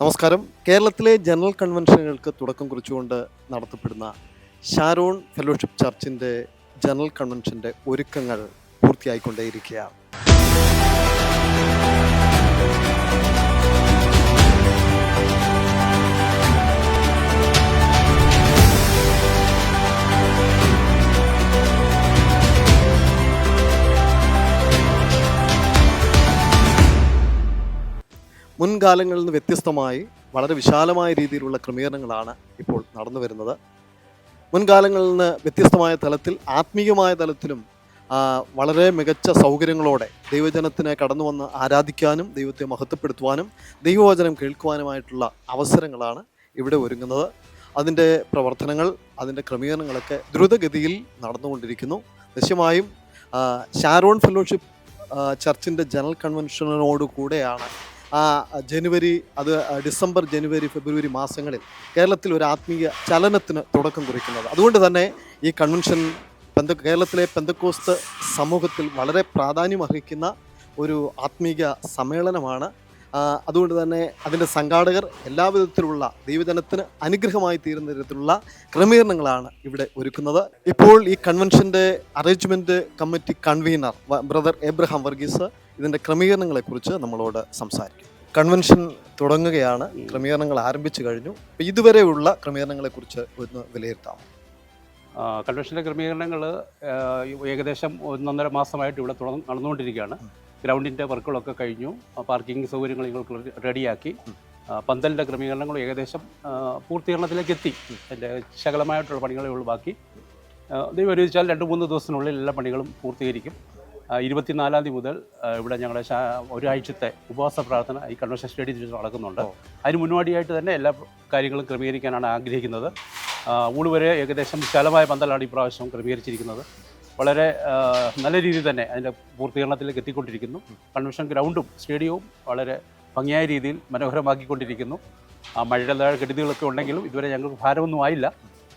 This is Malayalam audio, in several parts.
നമസ്കാരം. കേരളത്തിലെ ജനറൽ കൺവെൻഷനുകൾക്ക് തുടക്കം കുറിച്ചുകൊണ്ട് നടത്തപ്പെടുന്ന ഷാരോൺ ഫെലോഷിപ്പ് ചർച്ചിന്റെ ജനറൽ കൺവെൻഷന്റെ ഒരുക്കങ്ങൾ പൂർത്തിയായിക്കൊണ്ടേയിരിക്കുകയാണ്. മുൻകാലങ്ങളിൽ നിന്ന് വ്യത്യസ്തമായി വളരെ വിശാലമായ രീതിയിലുള്ള ക്രമീകരണങ്ങളാണ് ഇപ്പോൾ നടന്നു വരുന്നത്. മുൻകാലങ്ങളിൽ നിന്ന് വ്യത്യസ്തമായ തലത്തിൽ ആത്മീയമായ തലത്തിലും വളരെ മികച്ച സൗകര്യങ്ങളോടെ ദൈവജനത്തിനെ കടന്നു വന്ന് ആരാധിക്കാനും ദൈവത്തെ മഹത്വപ്പെടുത്തുവാനും ദൈവവചനം കേൾക്കുവാനുമായിട്ടുള്ള അവസരങ്ങളാണ് ഇവിടെ ഒരുങ്ങുന്നത്. അതിന്റെ പ്രവർത്തനങ്ങൾ അതിന്റെ ക്രമീകരണങ്ങളൊക്കെ ദ്രുതഗതിയിൽ നടന്നുകൊണ്ടിരിക്കുന്നു. നിശ്ചയമായും ഷാരോൺ ഫെലോഷിപ്പ് ചർച്ചിന്റെ ജനറൽ കൺവെൻഷനോട് കൂടെയാണ് ആ ജനുവരി അത് ഡിസംബർ ജനുവരി ഫെബ്രുവരി മാസങ്ങളിൽ കേരളത്തിൽ ഒരു ആത്മീയ ചലനത്തിന് തുടക്കം കുറിക്കുന്നത്. അതുകൊണ്ട് തന്നെ ഈ കൺവെൻഷൻ പെന്ത കേരളത്തിലെ പെന്തക്കോസ്ത് സമൂഹത്തിൽ വളരെ പ്രാധാന്യം അർഹിക്കുന്ന ഒരു ആത്മീയ സമ്മേളനമാണ്. അതുകൊണ്ട് തന്നെ അതിന്റെ സംഘാടകർ എല്ലാ വിധത്തിലുള്ള ദൈവജനത്തിന് അനുഗ്രഹമായി തീരുന്ന തരത്തിലുള്ള ക്രമീകരണങ്ങളാണ് ഇവിടെ ഒരുക്കുന്നത്. ഇപ്പോൾ ഈ കൺവെൻഷന്റെ arrangement committee convener brother Abraham Varghese ഇതിന്റെ ക്രമീകരണങ്ങളെക്കുറിച്ച് നമ്മളോട് സംസാരിക്കും. കൺവെൻഷൻ തുടങ്ങുകയാണ്. ക്രമീകരണങ്ങൾ ആരംഭിച്ചു കഴിഞ്ഞു. അപ്പോൾ ഇതുവരെയുള്ള ക്രമീകരണങ്ങളെക്കുറിച്ച് ഒന്ന് വിലയിരുത്താം കൺവെൻഷന്റെ ക്രമീകരണങ്ങൾ ഏകദേശം ഒന്നൊന്നര മാസമായിട്ട് ഇവിടെ തുടർന്ന് നടന്നുകൊണ്ടിരിക്കുകയാണ്. ഗ്രൗണ്ടിന്റെ വർക്കുകളൊക്കെ കഴിഞ്ഞു. പാർക്കിംഗ് സൗകര്യങ്ങൾ ഞങ്ങൾക്ക് റെഡിയാക്കി. പന്തലിന്റെ ക്രമീകരണങ്ങൾ ഏകദേശം പൂർത്തീകരണത്തിലേക്ക് എത്തി അതിന്റെ ശകലമായിട്ടുള്ള പണികളേ ഉള്ളൂ. ബാക്കി ദൈവം അനുവദിച്ചാൽ രണ്ട് മൂന്ന് ദിവസത്തിനുള്ളിൽ എല്ലാ പണികളും പൂർത്തീകരിക്കും. ഇരുപത്തിനാലാം തീയതി മുതൽ ഇവിടെ ഞങ്ങളുടെ ഒരാഴ്ചത്തെ ഉപവാസ പ്രാർത്ഥന ഈ കൺവെൻഷൻ സ്റ്റേഡിയത്തിൽ നടക്കുന്നുണ്ട്. അതിന് മുന്നോടിയായിട്ട് തന്നെ എല്ലാ കാര്യങ്ങളും ക്രമീകരിക്കാനാണ് ആഗ്രഹിക്കുന്നത്. ആ, ഊണ് വരെ ഏകദേശം വിശാലമായ പന്തലാണ് ഈ പ്രാവശ്യം ക്രമീകരിച്ചിരിക്കുന്നത്. വളരെ നല്ല രീതിയിൽ തന്നെ അതിന്റെ പൂർത്തീകരണത്തിലേക്ക് എത്തിക്കൊണ്ടിരിക്കുന്നു. കൺവെൻഷൻ ഗ്രൗണ്ടും സ്റ്റേഡിയവും വളരെ ഭംഗിയായ രീതിയിൽ മനോഹരമാക്കിക്കൊണ്ടിരിക്കുന്നു. ആ, മഴയുടേതായ കെടുതികളൊക്കെ ഉണ്ടെങ്കിലും ഇതുവരെ ഞങ്ങൾക്ക് ഭാരമൊന്നും ആയില്ല.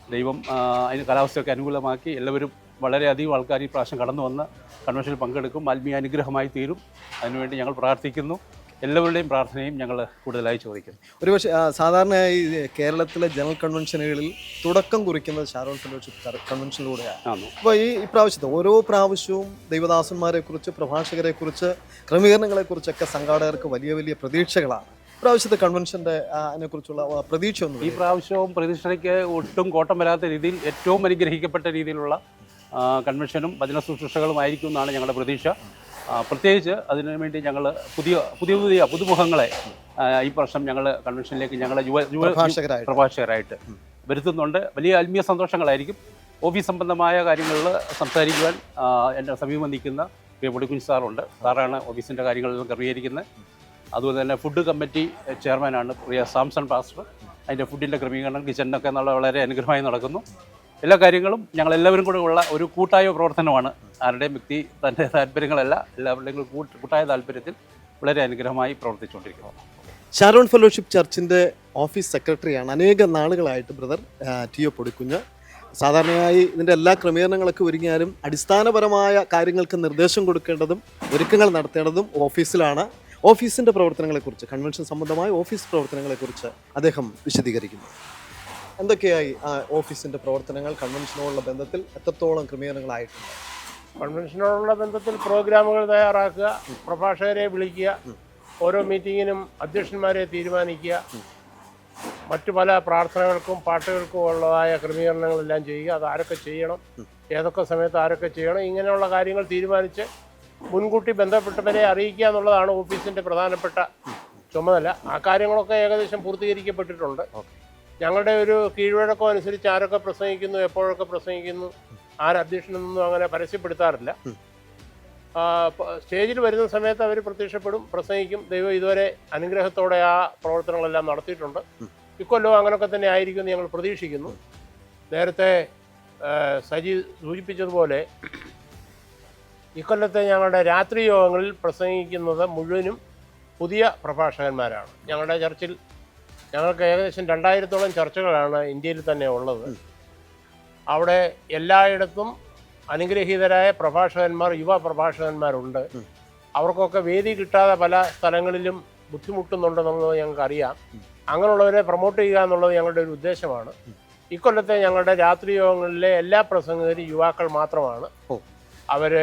ദൈവം അതിന് കാലാവസ്ഥയൊക്കെ അനുകൂലമാക്കി എല്ലാവരും വളരെയധികം ആൾക്കാർ ഈ പ്രാവശ്യം കടന്നു വന്ന് കൺവെൻഷനിൽ പങ്കെടുക്കും. ആത്മീയ അനുഗ്രഹമായി തീരും. അതിനുവേണ്ടി ഞങ്ങൾ പ്രാർത്ഥിക്കുന്നു. എല്ലാവരുടെയും പ്രാർത്ഥനയും ഞങ്ങൾ കൂടുതലായി ചോദിക്കുന്നു ഒരുപക്ഷെ സാധാരണയായി കേരളത്തിലെ ജനറൽ കൺവെൻഷനുകളിൽ തുടക്കം കുറിക്കുന്നത് ഷാരോൺ ഫെലോഷിപ്പ് കൺവെൻഷനിലൂടെയാണ്. അപ്പോൾ ഈ ഇപ്രാവശ്യത്തെ ഓരോ പ്രാവശ്യവും ദൈവദാസന്മാരെക്കുറിച്ച് പ്രഭാഷകരെക്കുറിച്ച് പ്രഭാഷകരെ കുറിച്ച് ക്രമീകരണങ്ങളെക്കുറിച്ചൊക്കെ സംഘാടകർക്ക് വലിയ വലിയ പ്രതീക്ഷകളാണ്. ഇപ്രാവശ്യത്തെ കൺവെൻഷന്റെ അതിനെക്കുറിച്ചുള്ള ആ, പ്രതീക്ഷ ഒന്നും ഈ പ്രാവശ്യവും പ്രതീക്ഷയ്ക്ക് ഒട്ടും കോട്ടം വരാത്ത രീതിയിൽ ഏറ്റവും അനുഗ്രഹിക്കപ്പെട്ട രീതിയിലുള്ള കൺവെൻഷനും ഭജന ശുശ്രൂഷകളും ആയിരിക്കും എന്നാണ് ഞങ്ങളുടെ പ്രതീക്ഷ. പ്രത്യേകിച്ച് അതിനു വേണ്ടി ഞങ്ങൾ പുതിയ പുതിയ പുതിയ പുതുമുഖങ്ങളെ ഈ വർഷം ഞങ്ങൾ കൺവെൻഷനിലേക്ക് ഞങ്ങളുടെ യുവ യുവ പ്രഭാഷകരായിട്ട്. വരുത്തുന്നുണ്ട്. വലിയ ആത്മീയ സന്തോഷങ്ങളായിരിക്കും. ഓഫീസ് സംബന്ധമായ കാര്യങ്ങളിൽ സംസാരിക്കുവാൻ എന്റെ സമീപം നിൽക്കുന്ന പി പൊടിക്കുഞ്ഞ് സാറുണ്ട്. സാറാണ് ഓഫീസിന്റെ കാര്യങ്ങളെല്ലാം ക്രമീകരിക്കുന്നത്. അതുപോലെ തന്നെ ഫുഡ് കമ്മിറ്റി ചെയർമാനാണ് പ്രിയ സാംസൺ പാസ്റ്റർ. അതിന്റെ ഫുഡിന്റെ ക്രമീകരണം കിച്ചണിനൊക്കെ നല്ല വളരെ അനുഗ്രഹമായി നടക്കുന്നു. എല്ലാ കാര്യങ്ങളും ഞങ്ങൾ എല്ലാവരും കൂടെ ഉള്ള ഒരു കൂട്ടായ പ്രവർത്തനമാണ്. ആരുടെയും വ്യക്തി തന്റെ താല്പര്യങ്ങളല്ല എല്ലാവരുടെയും കൂടെ കൂട്ട് കൂട്ടായ താല്പര്യത്തിൽ വളരെ അനുഗ്രഹമായി പ്രവർത്തിച്ചുകൊണ്ടിരിക്കുന്നു. ഷാരോൺ ഫെലോഷിപ്പ് ചർച്ചിന്റെ ഓഫീസ് സെക്രട്ടറിയാണ് അനേക നാളുകളായിട്ട് ബ്രദർ ടി ഒ പൊടിക്കുഞ്ഞ്. സാധാരണയായി ഇതിന്റെ എല്ലാ ക്രമീകരണങ്ങളൊക്കെ ഒരുങ്ങിയാലും അടിസ്ഥാനപരമായ കാര്യങ്ങൾക്ക് നിർദ്ദേശം കൊടുക്കേണ്ടതും ഒരുക്കങ്ങൾ നടത്തേണ്ടതും ഓഫീസിലാണ്. ഓഫീസിന്റെ പ്രവർത്തനങ്ങളെക്കുറിച്ച് കൺവെൻഷൻ സംബന്ധമായ ഓഫീസ് പ്രവർത്തനങ്ങളെക്കുറിച്ച് അദ്ദേഹം വിശദീകരിക്കുന്നു. എന്തൊക്കെയായി ആ ഓഫീസിന്റെ പ്രവർത്തനങ്ങൾ കൺവെൻഷനോടുള്ള ബന്ധത്തിൽ എത്രത്തോളം ക്രമീകരണങ്ങളായിട്ടുണ്ട്? കൺവെൻഷനോടുള്ള ബന്ധത്തിൽ പ്രോഗ്രാമുകൾ തയ്യാറാക്കുക പ്രഭാഷകരെ വിളിക്കുക ഓരോ മീറ്റിങ്ങിനും അധ്യക്ഷന്മാരെ തീരുമാനിക്കുക മറ്റു പല പ്രാർത്ഥനകൾക്കും പാട്ടുകൾക്കും ഉള്ളതായ ക്രമീകരണങ്ങളെല്ലാം ചെയ്യുക. അത് ആരൊക്കെ ചെയ്യണം ഏതൊക്കെ സമയത്ത് ആരൊക്കെ ചെയ്യണം ഇങ്ങനെയുള്ള കാര്യങ്ങൾ തീരുമാനിച്ച് മുൻകൂട്ടി ബന്ധപ്പെട്ടവരെ അറിയിക്കുക എന്നുള്ളതാണ് ഓഫീസിന്റെ പ്രധാനപ്പെട്ട ചുമതല. ആ കാര്യങ്ങളൊക്കെ ഏകദേശം പൂർത്തീകരിക്കപ്പെട്ടിട്ടുണ്ട്. ഞങ്ങളുടെ ഒരു കീഴ്വഴക്കം അനുസരിച്ച് ആരൊക്കെ പ്രസംഗിക്കുന്നു എപ്പോഴൊക്കെ പ്രസംഗിക്കുന്നു ആരധ്യക്ഷനെന്നൊന്നും അങ്ങനെ പരസ്യപ്പെടുത്താറില്ല. സ്റ്റേജിൽ വരുന്ന സമയത്ത് അവർ പ്രത്യക്ഷപ്പെടും പ്രസംഗിക്കും. ദൈവം ഇതുവരെ അനുഗ്രഹത്തോടെ ആ പ്രവർത്തനങ്ങളെല്ലാം നടത്തിയിട്ടുണ്ട്. ഇക്കൊല്ലവും അങ്ങനെയൊക്കെ തന്നെ ആയിരിക്കും ഞങ്ങൾ പ്രതീക്ഷിക്കുന്നു. നേരത്തെ സജി സൂചിപ്പിച്ചതുപോലെ ഇക്കൊല്ലത്തെ ഞങ്ങളുടെ രാത്രി യോഗങ്ങളിൽ പ്രസംഗിക്കുന്നത് മുഴുവനും പുതിയ പ്രഭാഷകന്മാരാണ്. ഞങ്ങളുടെ ചർച്ചിൽ ഞങ്ങൾക്ക് ഏകദേശം രണ്ടായിരത്തോളം ചർച്ചകളാണ് ഇന്ത്യയിൽ തന്നെ ഉള്ളത്. അവിടെ എല്ലായിടത്തും അനുഗ്രഹീതരായ പ്രഭാഷകന്മാർ യുവ പ്രഭാഷകന്മാരുണ്ട്. അവർക്കൊക്കെ വേദി കിട്ടാതെ പല സ്ഥലങ്ങളിലും ബുദ്ധിമുട്ടുന്നുണ്ടെന്നുള്ളത് ഞങ്ങൾക്കറിയാം. അങ്ങനെയുള്ളവരെ പ്രൊമോട്ട് ചെയ്യുക എന്നുള്ളത് ഞങ്ങളുടെ ഒരു ഉദ്ദേശമാണ്. ഇക്കൊല്ലത്തെ ഞങ്ങളുടെ രാത്രി യോഗങ്ങളിലെ എല്ലാ പ്രസംഗകരും യുവാക്കൾ മാത്രമാണ്. അവർ അവർ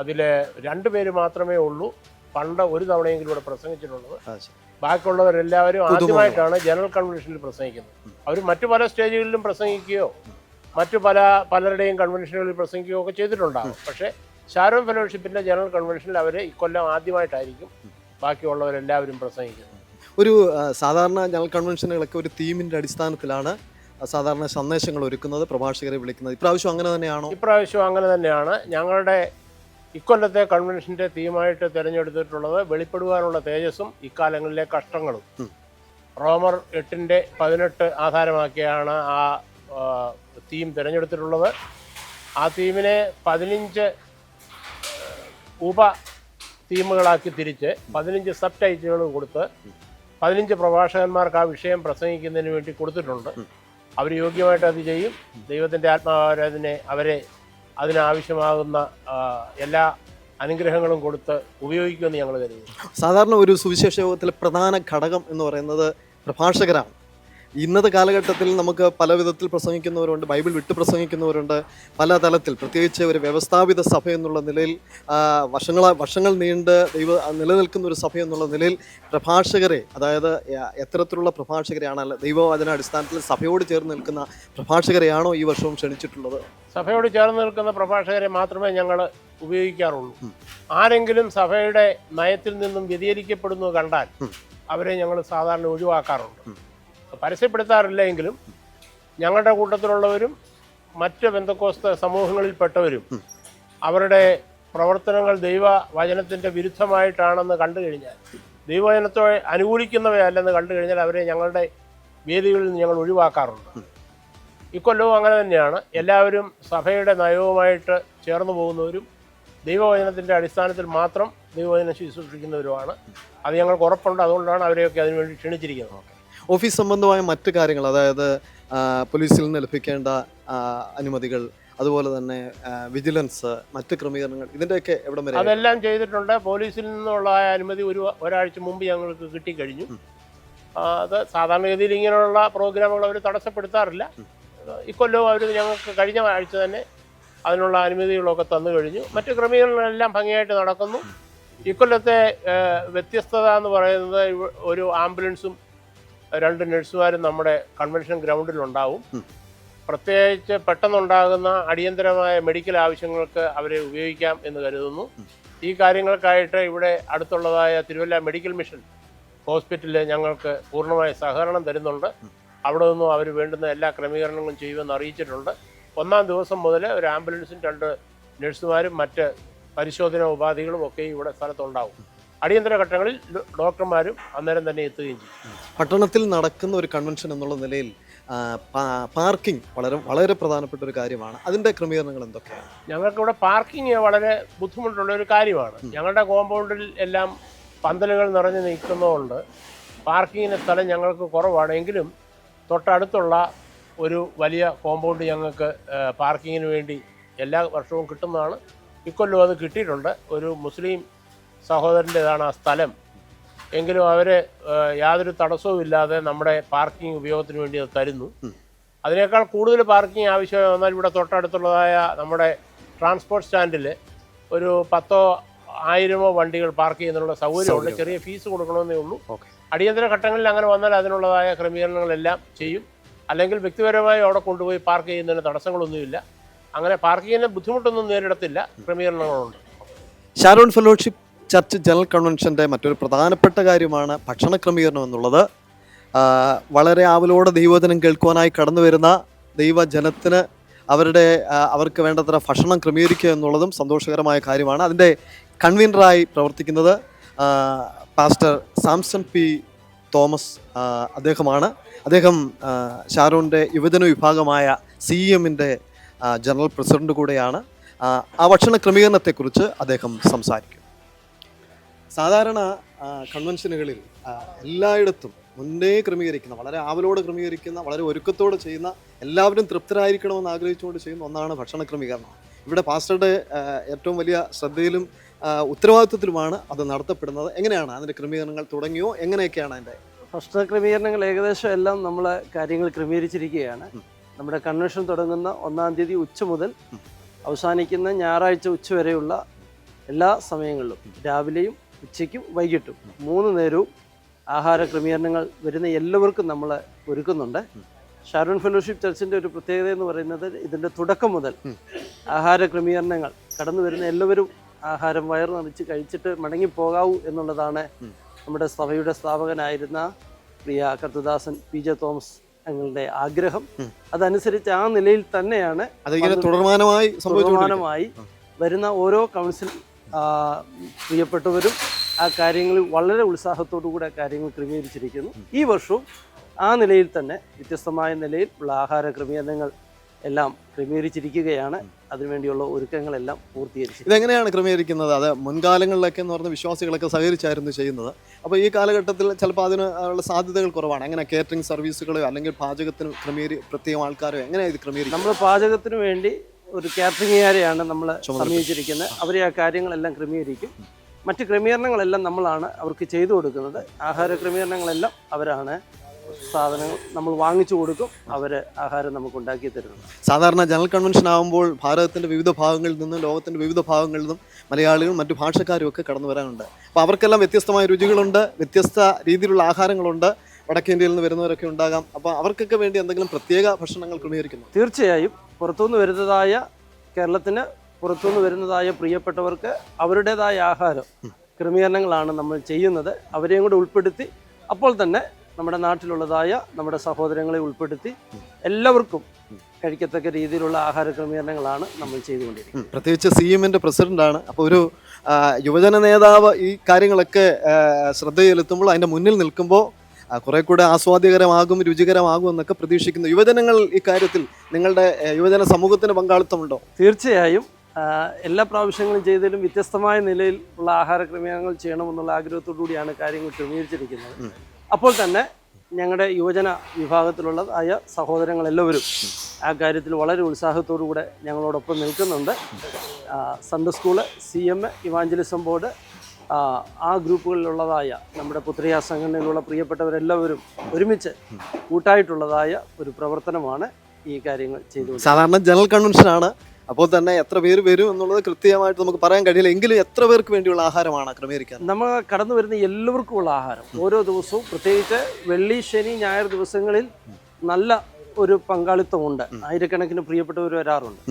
അതിൽ രണ്ടുപേര് മാത്രമേ ഉള്ളൂ. പണ്ട് ഒരു തവണയെങ്കിലും ഇവിടെ പ്രസംഗിച്ചിട്ടുള്ളത്. ബാക്കിയുള്ളവരെല്ലാവരും. ആദ്യമായിട്ടാണ് ജനറൽ കൺവെൻഷനിൽ പ്രസംഗിക്കുന്നത്. അവർ മറ്റു പല സ്റ്റേജുകളിലും പ്രസംഗിക്കുകയോ മറ്റു പല പലരുടെയും കൺവെൻഷനുകളിൽ പ്രസംഗിക്കുകയോ ഒക്കെ ചെയ്തിട്ടുണ്ടാകും. പക്ഷേ ഷാരോൺ ഫെലോഷിപ്പിന്റെ ജനറൽ കൺവെൻഷനിൽ അവർ ഇക്കൊല്ലം ആദ്യമായിട്ടായിരിക്കും ബാക്കിയുള്ളവരെല്ലാവരും പ്രസംഗിക്കുന്നത്. ഒരു സാധാരണ ജനറൽ കൺവെൻഷനുകളൊക്കെ ഒരു തീമിന്റെ അടിസ്ഥാനത്തിലാണ് സാധാരണ സന്ദേശങ്ങൾ ഒരുക്കുന്നത് പ്രഭാഷകരെ വിളിക്കുന്നത്. ഇപ്രാവശ്യം അങ്ങനെ തന്നെയാണോ? ഇപ്രാവശ്യം അങ്ങനെ തന്നെയാണ്. ഞങ്ങളുടെ ഇക്കൊല്ലത്തെ കൺവെൻഷന്റെ തീമായിട്ട് തിരഞ്ഞെടുത്തിട്ടുള്ളത് വെളിപ്പെടുവാനുള്ള തേജസ്സും ഇക്കാലങ്ങളിലെ കഷ്ടങ്ങളും. റോമർ എട്ടിന്റെ പതിനെട്ട് ആധാരമാക്കിയാണ് ആ ആ, തീം തിരഞ്ഞെടുത്തിട്ടുള്ളത്. ആ തീമിനെ പതിനഞ്ച് ഉപ തീമുകളാക്കി തിരിച്ച് പതിനഞ്ച് സബ് ടൈറ്റുകൾ കൊടുത്ത് പതിനഞ്ച് പ്രഭാഷകന്മാർക്ക് ആ വിഷയം പ്രസംഗിക്കുന്നതിന് വേണ്ടി കൊടുത്തിട്ടുണ്ട്. അവർ യോഗ്യമായിട്ട് അത് ചെയ്യും. ദൈവത്തിന്റെ ആത്മാവരതിനെ അവരെ അതിനാവശ്യമാകുന്ന എല്ലാ അനുഗ്രഹങ്ങളും കൊടുത്ത് ഉപയോഗിക്കുമെന്ന് ഞങ്ങൾ കരുതുന്നു. സാധാരണ ഒരു സുവിശേഷ യോഗത്തിലെ പ്രധാന ഘടകം എന്ന് പറയുന്നത് പ്രഭാഷകരാണ്. ഇന്നത്തെ കാലഘട്ടത്തിൽ നമുക്ക് പല വിധത്തിൽ പ്രസംഗിക്കുന്നവരുണ്ട് ബൈബിൾ വിട്ട് പ്രസംഗിക്കുന്നവരുണ്ട്. പല തലത്തിൽ പ്രത്യേകിച്ച് ഒരു വ്യവസ്ഥാപിത സഭ എന്നുള്ള നിലയിൽ വർഷങ്ങൾ വർഷങ്ങള വർഷങ്ങൾ നീണ്ട് ദൈവ നിലനിൽക്കുന്ന ഒരു സഭ എന്നുള്ള നിലയിൽ പ്രഭാഷകരെ അതായത് എത്രത്തിലുള്ള എത്തരത്തിലുള്ള പ്രഭാഷകരെയാണ് ദൈവവചന അടിസ്ഥാനത്തിൽ സഭയോട് ചേർന്ന് നിൽക്കുന്ന പ്രഭാഷകരെയാണോ ഈ വർഷവും ക്ഷണിച്ചിട്ടുള്ളത്? സഭയോട് ചേർന്ന് നിൽക്കുന്ന പ്രഭാഷകരെ മാത്രമേ ഞങ്ങൾ ഉപയോഗിക്കാറുള്ളൂ. ആരെങ്കിലും സഭയുടെ നയത്തിൽ നിന്നും വ്യതിചലിക്കപ്പെടുന്നു കണ്ടാൽ അവരെ ഞങ്ങൾ സാധാരണ ഒഴിവാക്കാറുണ്ട്. പരസ്യപ്പെടുത്താറില്ല എങ്കിലും ഞങ്ങളുടെ കൂട്ടത്തിലുള്ളവരും മറ്റ് ബന്ധക്കോസ്ത സമൂഹങ്ങളിൽപ്പെട്ടവരും അവരുടെ പ്രവർത്തനങ്ങൾ ദൈവ വചനത്തിന്റെ വിരുദ്ധമായിട്ടാണെന്ന് കണ്ടു കഴിഞ്ഞാൽ ദൈവവചനത്തെ അനുകൂലിക്കുന്നവയല്ലെന്ന് കണ്ടു കഴിഞ്ഞാൽ അവരെ ഞങ്ങളുടെ വേദികളിൽ നിന്ന് ഞങ്ങൾ ഒഴിവാക്കാറുണ്ട്. ഇക്കൊല്ലവും അങ്ങനെ തന്നെയാണ്. എല്ലാവരും സഭയുടെ നയവുമായിട്ട് ചേർന്ന് പോകുന്നവരും ദൈവവചനത്തിന്റെ അടിസ്ഥാനത്തിൽ മാത്രം ദൈവവചനം ശുശ്രൂഷിക്കുന്നവരുമാണ്. അത് ഞങ്ങൾക്ക് ഉറപ്പുണ്ട്. അതുകൊണ്ടാണ് അവരെയൊക്കെ അതിനുവേണ്ടി ക്ഷണിച്ചിരിക്കുന്നത്. ഓഫീസ് സംബന്ധമായ മറ്റ് കാര്യങ്ങൾ അതായത് പോലീസിൽ നിന്ന് ലഭിക്കേണ്ട അനുമതികൾ അതുപോലെ തന്നെ വിജിലൻസ് മറ്റ് ക്രമീകരണങ്ങൾ ഇതിന്റെയൊക്കെ എവിടെ വരെ? അതെല്ലാം ചെയ്തിട്ടുണ്ട്. പോലീസിൽ നിന്നുള്ള അനുമതി ഒരു ഒരാഴ്ച മുമ്പ് ഞങ്ങൾക്ക് കിട്ടിക്കഴിഞ്ഞു. അത് സാധാരണഗതിയിൽ ഇങ്ങനെയുള്ള പ്രോഗ്രാമുകൾ അവർ തടസ്സപ്പെടുത്താറില്ല. ഇക്കൊല്ലവും അവർ ഞങ്ങൾക്ക് കഴിഞ്ഞ ആഴ്ച തന്നെ അതിനുള്ള അനുമതികളൊക്കെ തന്നു കഴിഞ്ഞു. മറ്റ് ക്രമീകരണങ്ങളെല്ലാം ഭംഗിയായിട്ട് നടക്കുന്നു. ഇക്കൊല്ലത്തെ വ്യത്യസ്തത എന്ന് പറയുന്നത് ഒരു ആംബുലൻസും രണ്ട് നഴ്സുമാരും നമ്മുടെ കൺവെൻഷൻ ഗ്രൗണ്ടിലുണ്ടാവും. പ്രത്യേകിച്ച് പെട്ടെന്നുണ്ടാകുന്ന അടിയന്തരമായ മെഡിക്കൽ ആവശ്യങ്ങൾക്ക് അവരെ ഉപയോഗിക്കാം എന്ന് കരുതുന്നു. ഈ കാര്യങ്ങൾക്കായിട്ട് ഇവിടെ അടുത്തുള്ളതായ തിരുവല്ല മെഡിക്കൽ മിഷൻ ഹോസ്പിറ്റലിൽ ഞങ്ങൾക്ക് പൂർണമായ സഹകരണം തരുന്നുണ്ട്. അവിടെ നിന്നും അവർ വേണ്ടുന്ന എല്ലാ ക്രമീകരണങ്ങളും ചെയ്യുമെന്ന് അറിയിച്ചിട്ടുണ്ട്. ഒന്നാം ദിവസം മുതൽ ഒരു ആംബുലൻസും രണ്ട് നഴ്സുമാരും മറ്റ് പരിശോധന ഉപാധികളും ഒക്കെ ഇവിടെ സ്ഥലത്തുണ്ടാവും. അടിയന്തര ഘട്ടങ്ങളിൽ ഡോക്ടർമാരും അന്നേരം തന്നെ എത്തുകയും ചെയ്യും. പട്ടണത്തിൽ നടക്കുന്ന ഒരു കൺവെൻഷൻ എന്നുള്ള നിലയിൽ പാർക്കിംഗ് വളരെ വളരെ പ്രധാനപ്പെട്ട ഒരു കാര്യമാണ്. അതിന്റെ ക്രമീകരണങ്ങൾ എന്തൊക്കെയാണ്? ഞങ്ങൾക്കിവിടെ പാർക്കിംഗ് വളരെ ബുദ്ധിമുട്ടുള്ള ഒരു കാര്യമാണ്. ഞങ്ങളുടെ കോമ്പൗണ്ടിൽ എല്ലാം പന്തലുകൾ നിറഞ്ഞു നിൽക്കുന്നതുകൊണ്ട് പാർക്കിങ്ങിന് സ്ഥലം ഞങ്ങൾക്ക് കുറവാണ്. എങ്കിലും തൊട്ടടുത്തുള്ള ഒരു വലിയ കോമ്പൗണ്ട് ഞങ്ങൾക്ക് പാർക്കിങ്ങിന് വേണ്ടി എല്ലാ വർഷവും കിട്ടുന്നതാണ്. ഇക്കൊല്ലം അത് കിട്ടിയിട്ടുണ്ട്. ഒരു മുസ്ലിം സഹോദരന്റെതാണ് ആ സ്ഥലം. എങ്കിലും അവർ യാതൊരു തടസ്സവും ഇല്ലാതെ നമ്മുടെ പാർക്കിംഗ് ഉപയോഗത്തിന് വേണ്ടി അത് തരുന്നു. അതിനേക്കാൾ കൂടുതൽ പാർക്കിംഗ് ആവശ്യമായി വന്നാൽ ഇവിടെ തൊട്ടടുത്തുള്ളതായ നമ്മുടെ ട്രാൻസ്പോർട്ട് സ്റ്റാൻഡിൽ ഒരു പത്തോ ആയിരമോ വണ്ടികൾ പാർക്ക് ചെയ്യുന്നതിനുള്ള സൗകര്യമുണ്ട് ചെറിയ ഫീസ് കൊടുക്കണമെന്നേ ഉള്ളൂ. അടിയന്തര ഘട്ടങ്ങളിൽ അങ്ങനെ വന്നാൽ അതിനുള്ളതായ ക്രമീകരണങ്ങളെല്ലാം ചെയ്യും. അല്ലെങ്കിൽ വ്യക്തിപരമായി അവിടെ കൊണ്ടുപോയി പാർക്ക് ചെയ്യുന്നതിന് തടസ്സങ്ങളൊന്നുമില്ല. അങ്ങനെ പാർക്കിങ്ങിന് ബുദ്ധിമുട്ടൊന്നും നേരിടത്തില്ല. ക്രമീകരണങ്ങളുണ്ട്. ഷാരോൺ ഫെലോഷിപ്പ് ചർച്ച് ജനറൽ കൺവെൻഷന്റെ മറ്റൊരു പ്രധാനപ്പെട്ട കാര്യമാണ് ഭക്ഷണ ക്രമീകരണം എന്നുള്ളത്. വളരെ ആവലോടെ ദൈവവചനം കേൾക്കുവാനായി കടന്നു വരുന്ന ദൈവജനത്തിന് അവരുടെ അവർക്ക് വേണ്ടത്ര ഭക്ഷണം ക്രമീകരിക്കുക എന്നുള്ളതും സന്തോഷകരമായ കാര്യമാണ്. അതിന്റെ കൺവീനറായി പ്രവർത്തിക്കുന്നത് പാസ്റ്റർ സാംസൺ പി. തോമസ് അദ്ദേഹമാണ്. അദ്ദേഹം ഷാരൂണിന്റെ യുവജന വിഭാഗമായ സി എമ്മിന്റെ ജനറൽ പ്രസിഡന്റ് കൂടെയാണ്. ആ ഭക്ഷണ ക്രമീകരണത്തെക്കുറിച്ച് അദ്ദേഹം സംസാരിക്കും. സാധാരണ കൺവെൻഷനുകളിൽ എല്ലായിടത്തും മുന്നേ ക്രമീകരിക്കുന്ന വളരെ ആവലോട് ക്രമീകരിക്കുന്ന വളരെ ഒരുക്കത്തോടെ ചെയ്യുന്ന എല്ലാവരും തൃപ്തരായിരിക്കണമെന്ന് ആഗ്രഹിച്ചുകൊണ്ട് ചെയ്യുന്ന ഒന്നാണ് ഭക്ഷണ ക്രമീകരണം. ഇവിടെ പാസ്റ്ററുടെ ഏറ്റവും വലിയ ശ്രദ്ധയിലും ഉത്തരവാദിത്വത്തിലുമാണ് അത് നടത്തപ്പെടുന്നത്. എങ്ങനെയാണ് അതിന്റെ ക്രമീകരണങ്ങൾ തുടങ്ങിയോ? എങ്ങനെയൊക്കെയാണ് അതിന്റെ ഭക്ഷണ ക്രമീകരണങ്ങൾ ഏകദേശം എല്ലാം നമ്മൾ കാര്യങ്ങൾ ക്രമീകരിച്ചിരിക്കുകയാണ്. നമ്മുടെ കൺവെൻഷൻ തുടങ്ങുന്ന ഒന്നാം തീയതി ഉച്ച മുതൽ അവസാനിക്കുന്ന ഞായറാഴ്ച ഉച്ച വരെയുള്ള എല്ലാ സമയങ്ങളിലും രാവിലെയും ഉച്ചയ്ക്കും വൈകിട്ടും മൂന്ന് നേരവും ആഹാര ക്രമീകരണങ്ങൾ വരുന്ന എല്ലാവർക്കും നമ്മൾ ഒരുക്കുന്നുണ്ട്. ഷാരോൺ ഫെലോഷിപ്പ് ചർച്ചിന്റെ ഒരു പ്രത്യേകത എന്ന് പറയുന്നത് ഇതിന്റെ തുടക്കം മുതൽ ആഹാര ക്രമീകരണങ്ങൾ കടന്നു വരുന്ന എല്ലാവരും ആഹാരം വയറ് നിറച്ച് കഴിച്ചിട്ട് മടങ്ങി പോകാവൂ എന്നുള്ളതാണ് നമ്മുടെ സഭയുടെ സ്ഥാപകനായിരുന്ന പ്രിയ കർത്തദാസൻ പി ജെ തോമസ് ഞങ്ങളുടെ ആഗ്രഹം. അതനുസരിച്ച് ആ നിലയിൽ തന്നെയാണ് തുടർമാനമായി വരുന്ന ഓരോ കൗൺസിൽ പ്രിയപ്പെട്ടവരും ആ കാര്യങ്ങളിൽ വളരെ ഉത്സാഹത്തോടു കൂടെ കാര്യങ്ങൾ ക്രമീകരിച്ചിരിക്കുന്നു. ഈ വർഷവും ആ നിലയിൽ തന്നെ വ്യത്യസ്തമായ നിലയിൽ ഉള്ള ആഹാര ക്രമീകരണങ്ങൾ എല്ലാം ക്രമീകരിച്ചിരിക്കുകയാണ്. അതിനുവേണ്ടിയുള്ള ഒരുക്കങ്ങളെല്ലാം പൂർത്തീകരിച്ചു ഇതെങ്ങനെയാണ് ക്രമീകരിക്കുന്നത്? അത് മുൻകാലങ്ങളിലൊക്കെ എന്ന് പറഞ്ഞ വിശ്വാസികളൊക്കെ സഹകരിച്ചായിരുന്നു ചെയ്യുന്നത്. അപ്പോൾ ഈ കാലഘട്ടത്തിൽ ചിലപ്പോൾ അതിന് ഉള്ള സാധ്യതകൾ കുറവാണ്. അങ്ങനെ കേറ്ററിംഗ് സർവീസുകളോ അല്ലെങ്കിൽ പാചകത്തിന് ക്രമീകരി പ്രത്യേകം ആൾക്കാരോ എങ്ങനെയാണ് ഇത് ക്രമീകരിക്കുന്നത്? നമ്മൾ പാചകത്തിന് വേണ്ടി ഒരു കാറ്ററിംഗുകാരെയാണ് നമ്മൾ സമീപിച്ചിരിക്കുന്നത്. അവരെ ആ കാര്യങ്ങളെല്ലാം ക്രമീകരിക്കും. മറ്റ് ക്രമീകരണങ്ങളെല്ലാം നമ്മളാണ് അവർക്ക് ചെയ്തു കൊടുക്കുന്നത്. ആഹാര ക്രമീകരണങ്ങളെല്ലാം അവരാണ് സാധനങ്ങൾ നമ്മൾ വാങ്ങിച്ചു കൊടുക്കും. അവർ ആഹാരം നമുക്ക് ഉണ്ടാക്കി തരുന്നത്. സാധാരണ ജനറൽ കൺവെൻഷൻ ആകുമ്പോൾ ഭാരതത്തിന്റെ വിവിധ ഭാഗങ്ങളിൽ നിന്നും ലോകത്തിന്റെ വിവിധ ഭാഗങ്ങളിൽ നിന്നും മലയാളികളും മറ്റു ഭാഷക്കാരും ഒക്കെ കടന്നു വരാനുണ്ട് അപ്പോൾ അവർക്കെല്ലാം വ്യത്യസ്തമായ രുചികളുണ്ട് വ്യത്യസ്ത രീതിയിലുള്ള ആഹാരങ്ങളുണ്ട്. വടക്കേന്ത്യയിൽ നിന്ന് വരുന്നവരൊക്കെ ഉണ്ടാകാം. അപ്പോൾ അവർക്കൊക്കെ വേണ്ടി എന്തെങ്കിലും പ്രത്യേക ഭക്ഷണങ്ങൾ ക്രമീകരിക്കുന്നു. തീർച്ചയായും പുറത്തുനിന്ന് വരുന്നതായ കേരളത്തിന് പുറത്തുനിന്ന് വരുന്നതായ പ്രിയപ്പെട്ടവർക്ക് അവരുടേതായ ആഹാരം ക്രമീകരണങ്ങളാണ് നമ്മൾ ചെയ്യുന്നത്. അവരെയും കൂടെ ഉൾപ്പെടുത്തി അപ്പോൾ തന്നെ നമ്മുടെ നാട്ടിലുള്ളതായ നമ്മുടെ സഹോദരങ്ങളെ ഉൾപ്പെടുത്തി എല്ലാവർക്കും കഴിക്കത്തക്ക രീതിയിലുള്ള ആഹാര ക്രമീകരണങ്ങളാണ് നമ്മൾ ചെയ്തുകൊണ്ടിരിക്കുന്നത്. പ്രത്യേകിച്ച് സി എമ്മിന്റെ പ്രസിഡന്റാണ്. അപ്പോൾ ഒരു യുവജന നേതാവ് ഈ കാര്യങ്ങളൊക്കെ ആ, ശ്രദ്ധ ചെലുത്തുമ്പോൾ അതിന്റെ മുന്നിൽ നിൽക്കുമ്പോൾ കുറെ കൂടെ ആസ്വാദ്യകരമാകും രുചികരമാകും എന്നൊക്കെ പ്രതീക്ഷിക്കുന്നു. യുവജനങ്ങൾ ഇക്കാര്യത്തിൽ കാര്യത്തിൽ നിങ്ങളുടെ യുവജന സമൂഹത്തിന് പങ്കാളിത്തമുണ്ടോ? തീർച്ചയായും. എല്ലാ പ്രാവശ്യങ്ങളും ചെയ്തതിലും വ്യത്യസ്തമായ നിലയിൽ ഉള്ള ആഹാര ക്രമീകരണങ്ങൾ ചെയ്യണമെന്നുള്ള ആഗ്രഹത്തോടു കൂടിയാണ് കാര്യങ്ങൾ ക്രമീകരിച്ചിരിക്കുന്നത്. അപ്പോൾ തന്നെ ഞങ്ങളുടെ യുവജന വിഭാഗത്തിലുള്ളതായ സഹോദരങ്ങളെല്ലാവരും ആ കാര്യത്തിൽ വളരെ ഉത്സാഹത്തോടു കൂടെ ഞങ്ങളോടൊപ്പം നിൽക്കുന്നുണ്ട്. Sunday school C M A evangelism board ആ, ഗ്രൂപ്പുകളിലുള്ളതായ നമ്മുടെ പുത്രിയ സംഘടനയിലുള്ള പ്രിയപ്പെട്ടവരെല്ലാവരും ഒരുമിച്ച് കൂട്ടായിട്ടുള്ളതായ ഒരു പ്രവർത്തനമാണ് ഈ കാര്യങ്ങൾ ചെയ്തു സാധാരണ ജനറൽ കൺവെൻഷനാണ് അപ്പോൾ തന്നെ എത്ര പേര് വരും എന്നുള്ളത് കൃത്യമായിട്ട് നമുക്ക് പറയാൻ കഴിയില്ല. എങ്കിലും എത്ര പേർക്ക് വേണ്ടിയുള്ള ആഹാരമാണ് ക്രമീകരിക്കാൻ? നമ്മൾ കടന്നു വരുന്ന എല്ലാവർക്കുമുള്ള ആഹാരം. ഓരോ ദിവസവും പ്രത്യേകിച്ച് വെള്ളി ശനി ഞായർ ദിവസങ്ങളിൽ നല്ല ഒരു പങ്കാളിത്തമുണ്ട്. ആയിരക്കണക്കിന് പ്രിയപ്പെട്ടവർ വരാറുണ്ട്.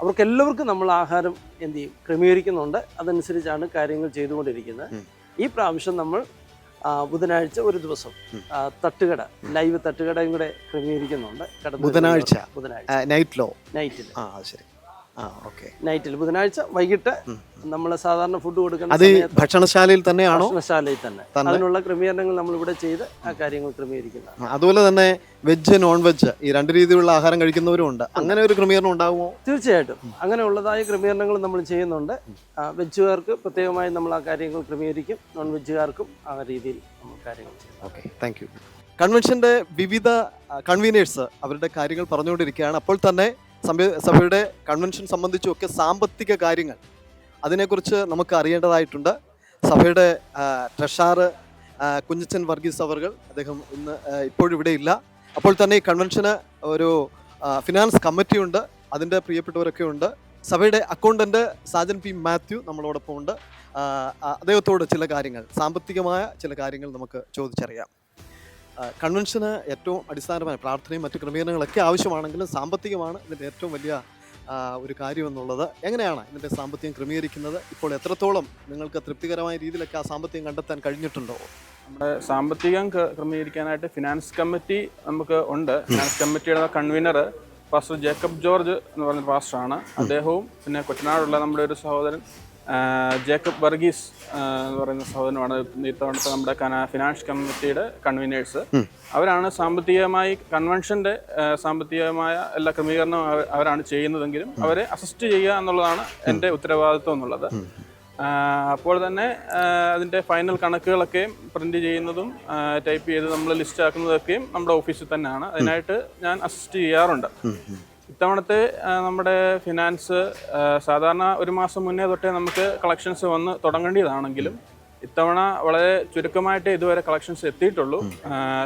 അവർക്ക് എല്ലാവർക്കും നമ്മൾ ആഹാരം എന്ത് ചെയ്യും? ക്രമീകരിക്കുന്നുണ്ട്. അതനുസരിച്ചാണ് കാര്യങ്ങൾ ചെയ്തുകൊണ്ടിരിക്കുന്നത്. ഈ പ്രാവശ്യം നമ്മൾ ബുധനാഴ്ച ഒരു ദിവസം തട്ടുകട ലൈവ് തട്ടുകടയും കൂടെ ക്രമീകരിക്കുന്നുണ്ട്. ബുധനാഴ്ച? ബുധനാഴ്ച. നൈറ്റിലോ നൈറ്റിൽ ആ ശരി. നൈറ്റിൽ ബുധനാഴ്ച വൈകിട്ട് നമ്മൾ സാധാരണ ഫുഡ് കൊടുക്കുന്ന അത് ഭക്ഷണശാലയിൽ തന്നെയാണോ? ഭക്ഷണശാലയിൽ തന്നെ? അതിനുള്ള ക്രമീകരണങ്ങൾ നമ്മൾ ഇവിടെ ചെയ്ത് ആ കാര്യങ്ങൾ ക്രമീകരിക്കുന്നത് അതുപോലെ തന്നെ വെജ് നോൺ വെജ് ഈ രണ്ട് രീതിയിലുള്ള ആഹാരം കഴിക്കുന്നവരും ഉണ്ട്. അങ്ങനെ ഒരു ക്രമീകരണം ഉണ്ടാകുമോ തീർച്ചയായിട്ടും. അങ്ങനെയുള്ളതായ ക്രമീകരണങ്ങൾ നമ്മൾ ചെയ്യുന്നുണ്ട്. വെജുകാർക്ക് പ്രത്യേകമായി നമ്മൾ ആ കാര്യങ്ങൾ ക്രമീകരിക്കും. നോൺ വെജുകാർക്കും ആ രീതിയിൽ നമ്മൾ കാര്യങ്ങൾ ചെയ്യും. ഓക്കെ താങ്ക് യു കൺവെൻഷന്റെ വിവിധ കൺവീനേഴ്സ് അവരുടെ കാര്യങ്ങൾ പറഞ്ഞുകൊണ്ടിരിക്കുകയാണ്. അപ്പോൾ തന്നെ സഭയുടെ കൺവെൻഷൻ സംബന്ധിച്ചുമൊക്കെ സാമ്പത്തിക കാര്യങ്ങൾ അതിനെക്കുറിച്ച് നമുക്ക് അറിയേണ്ടതായിട്ടുണ്ട്. സഭയുടെ ട്രഷാറ് കുഞ്ഞച്ചൻ വർഗീസ് അവർകൾ അദ്ദേഹം ഇന്ന് ഇപ്പോഴും ഇപ്പോഴിവിടെ ഇല്ല. അപ്പോൾ തന്നെ ഈ കൺവെൻഷന് ഒരു ഫിനാൻസ് കമ്മിറ്റി ഉണ്ട്. അതിന്റെ പ്രിയപ്പെട്ടവരൊക്കെ ഉണ്ട്. സഭയുടെ അക്കൗണ്ടന്റ് സാജൻ പി മാത്യു നമ്മളോടൊപ്പം ഉണ്ട്. അദ്ദേഹത്തോട് ചില കാര്യങ്ങൾ സാമ്പത്തികമായ ചില കാര്യങ്ങൾ നമുക്ക് ചോദിച്ചറിയാം. കൺവെൻഷന് ഏറ്റവും അടിസ്ഥാനമായ പ്രാർത്ഥനയും മറ്റു ക്രമീകരണങ്ങളൊക്കെ ആവശ്യമാണെങ്കിലും സാമ്പത്തികമാണ് ഇതിന്റെ ഏറ്റവും വലിയ ഒരു കാര്യം എന്നുള്ളത് എങ്ങനെയാണ് ഇതിന്റെ സാമ്പത്തികം ക്രമീകരിക്കുന്നത്? ഇപ്പോൾ എത്രത്തോളം നിങ്ങൾക്ക് തൃപ്തികരമായ രീതിയിലൊക്കെ ആ സാമ്പത്തികം കണ്ടെത്താൻ കഴിഞ്ഞിട്ടുണ്ടോ? നമ്മുടെ സാമ്പത്തികം ക്ര- ക്രമീകരിക്കാനായിട്ട് ഫിനാൻസ് കമ്മിറ്റി നമുക്ക് ഉണ്ട്. ഫിനാൻസ് കമ്മിറ്റിയുടെ കൺവീനർ പാസ്റ്റർ ജേക്കബ് ജോർജ് എന്ന് പറഞ്ഞ പാസ്റ്ററാണ് അദ്ദേഹവും പിന്നെ കൊറ്റനാടുള്ള നമ്മുടെ ഒരു സഹോദരൻ ജേക്കബ് വർഗീസ് എന്ന് പറയുന്ന സഹോദരനാണ് ഇത്തവണത്തെ നമ്മുടെ കന- ഫിനാൻസ് കമ്മിറ്റിയുടെ കൺവീനേഴ്സ് അവരാണ് സാമ്പത്തികമായി കൺവെൻഷന്റെ സാമ്പത്തികമായ എല്ലാ ക്രമീകരണവും അവ- അവരാണ് ചെയ്യുന്നതെങ്കിലും അവരെ അസിസ്റ്റ് ചെയ്യുക എന്നുള്ളതാണ് എന്റെ ഉത്തരവാദിത്വം എന്നുള്ളത്. അപ്പോൾ തന്നെ അതിന്റെ അതിന്റെ ഫൈനൽ കണക്കുകളൊക്കെയും പ്രിന്റ് ചെയ്യുന്നതും ടൈപ്പ് ചെയ്ത് നമ്മൾ ലിസ്റ്റ് ആക്കുന്നതൊക്കെയും നമ്മുടെ ഓഫീസിൽ തന്നെയാണ്. അതിനായിട്ട് ഞാൻ അസിസ്റ്റ് ചെയ്യാറുണ്ട്. ഇത്തവണത്തെ നമ്മുടെ ഫിനാൻസ് സാധാരണ ഒരു മാസം മുന്നേ തൊട്ടേ നമുക്ക് കളക്ഷൻസ് വന്ന് തുടങ്ങേണ്ടതാണെങ്കിലും ഇത്തവണ വളരെ ചുരുക്കമായിട്ട് ഇതുവരെ കളക്ഷൻസ് എത്തിയിട്ടുള്ളൂ.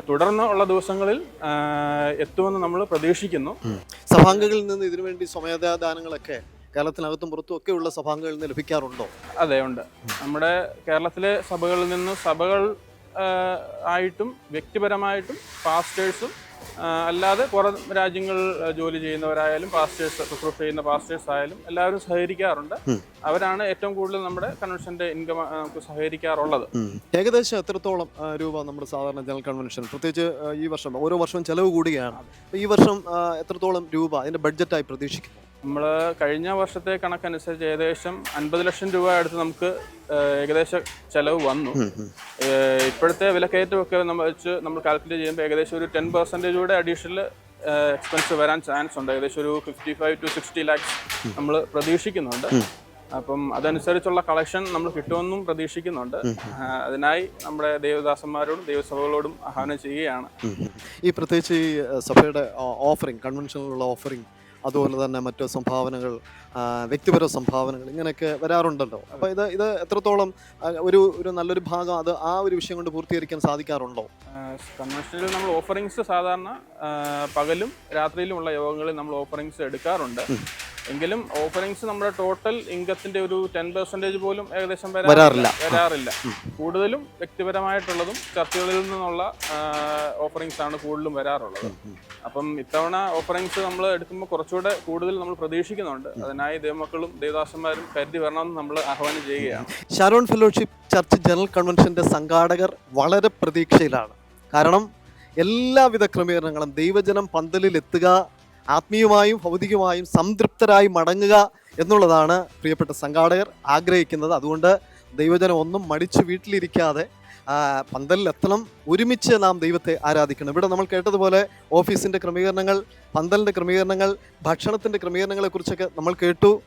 തുടർന്ന് ഉള്ള ദിവസങ്ങളിൽ എത്തുമെന്ന് നമ്മൾ പ്രതീക്ഷിക്കുന്നു. സഭാംഗങ്ങളിൽ നിന്ന് ഇതിനുവേണ്ടി സ്വമേധാദാനങ്ങളൊക്കെ കേരളത്തിനകത്തും പുറത്തും ഒക്കെ ഉള്ള സഭാംഗങ്ങളിൽ നിന്ന് ലഭിക്കാറുണ്ടോ? അതെ ഉണ്ട്. നമ്മുടെ കേരളത്തിലെ സഭകളിൽ നിന്ന് സഭകൾ ആയിട്ടും വ്യക്തിപരമായിട്ടും പാസ്റ്റേഴ്സും അല്ലാതെ പുറം രാജ്യങ്ങളിൽ ജോലി ചെയ്യുന്നവരായാലും പാസ്റ്റേഴ്സ് റിക്രൂട്ട് ചെയ്യുന്ന പാസ്റ്റേഴ്സ് ആയാലും എല്ലാവരും സഹകരിക്കാറുണ്ട്. അവരാണ് ഏറ്റവും കൂടുതൽ നമ്മുടെ കൺവെൻഷന്റെ ഇൻകം നമുക്ക് സഹകരിക്കാറുള്ളത്. ഏകദേശം എത്രത്തോളം രൂപ നമ്മുടെ സാധാരണ ജനറൽ കൺവെൻഷൻ പ്രത്യേകിച്ച് ഈ വർഷം ഓരോ വർഷവും ചെലവ് കൂടുകയാണ്. ഈ വർഷം എത്രത്തോളം രൂപ അതിന്റെ ബഡ്ജറ്റായി പ്രതീക്ഷിക്കുന്നു? നമ്മൾ കഴിഞ്ഞ വർഷത്തെ കണക്കനുസരിച്ച് ഏകദേശം അൻപത് ലക്ഷം രൂപ അടുത്ത് നമുക്ക് ഏകദേശം ചെലവ് വന്നു. ഇപ്പോഴത്തെ വിലക്കയറ്റമൊക്കെ നമ്മൾ വെച്ച് നമ്മൾ കാൽക്കുലേറ്റ് ചെയ്യുമ്പോൾ ഏകദേശം ഒരു ടെൻ പെർസെന്റേജ് കൂടെ അഡീഷണൽ എക്സ്പെൻസ് വരാൻ ചാൻസ് ഉണ്ട്. ഏകദേശം ഒരു fifty five to sixty lakhs നമ്മൾ പ്രതീക്ഷിക്കുന്നുണ്ട്. അപ്പം അതനുസരിച്ചുള്ള കളക്ഷൻ നമ്മൾ കിട്ടുമെന്നും പ്രതീക്ഷിക്കുന്നുണ്ട്. അതിനായി നമ്മുടെ ദേവദാസന്മാരോടും ദേവസഭകളോടും ആഹ്വാനം ചെയ്യുകയാണ്. ഈ പ്രത്യേകിച്ച് ഈ സഭയുടെ ഓഫറിംഗ് കൺവെൻഷനിലുള്ള ഓഫറിങ് അതുപോലെ തന്നെ മറ്റു സംഭാവനകൾ വ്യക്തിപര സംഭാവനകൾ ഇങ്ങനെയൊക്കെ വരാറുണ്ടല്ലോ. അപ്പോൾ ഇത് ഇത് എത്രത്തോളം ഒരു ഒരു നല്ലൊരു ഭാഗം അത് ആ ഒരു വിഷയം കൊണ്ട് പൂർത്തീകരിക്കാൻ സാധിക്കാറുണ്ടോ? കൺവെൻഷനിൽ നമ്മൾ ഓഫറിങ്സ് സാധാരണ പകലും രാത്രിയിലുമുള്ള യോഗങ്ങളിൽ നമ്മൾ ഓഫറിങ്സ് എടുക്കാറുണ്ട്. എങ്കിലും ഓഫറിങ്സ് നമ്മുടെ ടോട്ടൽ ഇൻകത്തിന്റെ ഒരു ടെൻ പെർസെന്റേജ് പോലും ഏകദേശം വരാറില്ല. വരാറില്ല. കൂടുതലും വ്യക്തിപരമായിട്ടുള്ളതും ചർച്ചകളിൽ നിന്നുള്ള ഓഫറിങ്സ് ആണ് കൂടുതലും വരാറുള്ളത്. അപ്പം ഇത്തവണ ഓഫറിങ്സ് നമ്മൾ എടുക്കുമ്പോൾ കുറച്ചുകൂടെ കൂടുതൽ നമ്മൾ പ്രതീക്ഷിക്കുന്നുണ്ട്. അതിനായി ദേവമക്കളും ദേവദാസന്മാരും കരുതി വരണമെന്ന് നമ്മൾ ആഹ്വാനം ചെയ്യുകയാണ്. ഷാരോൺ ഫെലോഷിപ്പ് ചർച്ച് ജനറൽ കൺവെൻഷന്റെ സംഘാടകർ വളരെ പ്രതീക്ഷയിലാണ്. കാരണം എല്ലാവിധ ക്രമീകരണങ്ങളും ദൈവജനം പന്തലിൽ എത്തുക ആത്മീയമായും ഭൗതികമായും സംതൃപ്തരായി മടങ്ങുക എന്നുള്ളതാണ് പ്രിയപ്പെട്ട സംഘാടകർ ആഗ്രഹിക്കുന്നത്. അതുകൊണ്ട് ദൈവജനം ഒന്നും മടിച്ചു വീട്ടിലിരിക്കാതെ പന്തലിലെത്തണം. ഒരുമിച്ച് നാം ദൈവത്തെ ആരാധിക്കണം. ഇവിടെ നമ്മൾ കേട്ടതുപോലെ ഓഫീസിന്റെ ക്രമീകരണങ്ങൾ പന്തലിന്റെ ക്രമീകരണങ്ങൾ ഭക്ഷണത്തിന്റെ ക്രമീകരണങ്ങളെക്കുറിച്ചൊക്കെ നമ്മൾ കേട്ടു.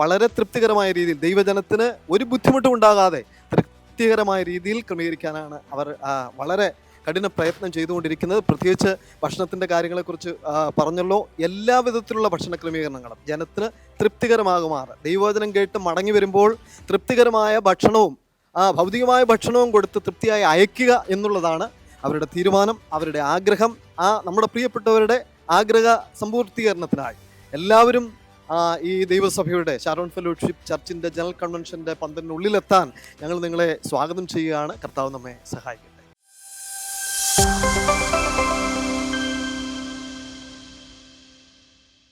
വളരെ തൃപ്തികരമായ രീതിയിൽ ദൈവജനത്തിന് ഒരു ബുദ്ധിമുട്ടും ഉണ്ടാകാതെ തൃപ്തികരമായ രീതിയിൽ ക്രമീകരിക്കാനാണ് അവർ വളരെ കഠിന പ്രയത്നം ചെയ്തുകൊണ്ടിരിക്കുന്നത്. പ്രത്യേകിച്ച് ഭക്ഷണത്തിന്റെ കാര്യങ്ങളെക്കുറിച്ച് പറഞ്ഞല്ലോ. എല്ലാ വിധത്തിലുള്ള ഭക്ഷണ ക്രമീകരണങ്ങളും ജനത്തിന് തൃപ്തികരമാകുമാറ്. ദൈവവചനം കേട്ട് മടങ്ങി വരുമ്പോൾ തൃപ്തികരമായ ഭക്ഷണവും ആ ഭൗതികമായ ഭക്ഷണവും കൊടുത്ത് തൃപ്തിയായി അയക്കുക എന്നുള്ളതാണ് അവരുടെ തീരുമാനം അവരുടെ ആഗ്രഹം. ആ നമ്മുടെ പ്രിയപ്പെട്ടവരുടെ ആഗ്രഹ സമ്പൂർത്തീകരണത്തിനായി. എല്ലാവരും ഈ ദൈവസഭയുടെ ഷാരോൺ ഫെലോഷിപ്പ് ചർച്ചിന്റെ ജനറൽ കൺവെൻഷന്റെ പന്തലിനുള്ളിലെത്താൻ ഞങ്ങൾ നിങ്ങളെ സ്വാഗതം ചെയ്യുകയാണ്. കർത്താവ് നമ്മെ സഹായിക്കും